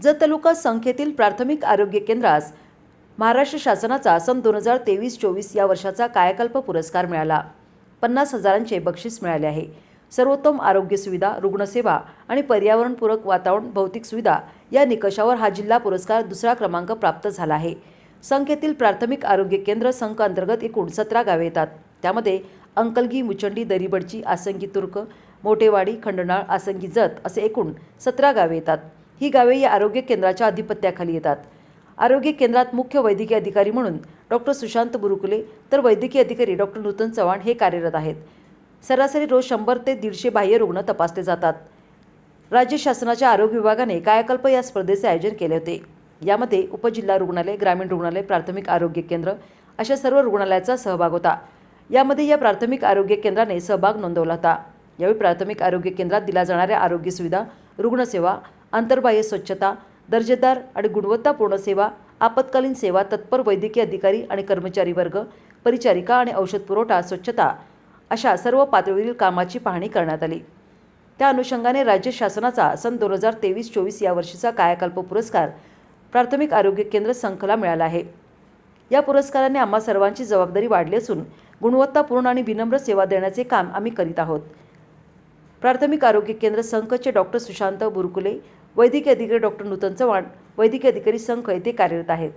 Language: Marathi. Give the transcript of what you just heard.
जत तालुका संख्येतील प्राथमिक आरोग्य केंद्रास महाराष्ट्र शासनाचा सन दोन हजार तेवीस चोवीस या वर्षाचा कायाकल्प पुरस्कार मिळाला. पन्नास हजारांचे बक्षीस मिळाले आहे. सर्वोत्तम आरोग्य सुविधा रुग्णसेवा आणि पर्यावरणपूरक वातावरण भौतिक सुविधा या निकषावर हा जिल्हा पुरस्कार दुसरा क्रमांक प्राप्त झाला आहे. संख्येतील प्राथमिक आरोग्य केंद्र संघ अंतर्गत एकूण सतरा गावे येतात. त्यामध्ये अंकलगी मुचंडी दरीबडची आसंगी तुर्क मोठेवाडी खंडनाळ आसंगी जत असे एकूण सतरा गावे येतात. ही गावे या आरोग्य केंद्राच्या अधिपत्याखाली येतात. आरोग्य केंद्रात मुख्य वैद्यकीय अधिकारी म्हणून डॉक्टर सुशांत बुरुकुले तर वैद्यकीय अधिकारी डॉक्टर नूतन चव्हाण हे कार्यरत आहेत. सरासरी रोज शंभर ते दीडशे बाह्य रुग्ण तपासले जातात. राज्य शासनाच्या आरोग्य विभागाने कायाकल्प या स्पर्धेचे आयोजन केले होते. यामध्ये उपजिल्हा रुग्णालय ग्रामीण रुग्णालय प्राथमिक आरोग्य केंद्र अशा सर्व रुग्णालयाचा सहभाग होता. यामध्ये या प्राथमिक आरोग्य केंद्राने सहभाग नोंदवला होता. यावेळी प्राथमिक आरोग्य केंद्रात दिल्या जाणाऱ्या आरोग्य सुविधा रुग्णसेवा अंतर्बाह्य स्वच्छता दर्जेदार आणि गुणवत्तापूर्ण सेवा आपत्कालीन सेवा तत्पर वैद्यकीय अधिकारी आणि कर्मचारी वर्ग परिचारिका आणि औषध पुरवठा स्वच्छता अशा सर्व पातळीवरील कामाची पाहणी करण्यात आली. त्या अनुषंगाने राज्य शासनाचा सन दोन हजार तेवीस चोवीस या वर्षीचा कायाकल्प पुरस्कार प्राथमिक आरोग्य केंद्र संखला मिळाला आहे. या पुरस्काराने आम्हा सर्वांची जबाबदारी वाढली असून गुणवत्तापूर्ण आणि विनम्र सेवा देण्याचे काम आम्ही करीत आहोत. प्राथमिक आरोग्य केंद्र संघचे डॉक्टर सुशांत बुरकुले वैद्यकीय अधिकारी डॉक्टर नूतन चव्हाण वैद्यकीय अधिकारी संघ येथे कार्यरत आहेत.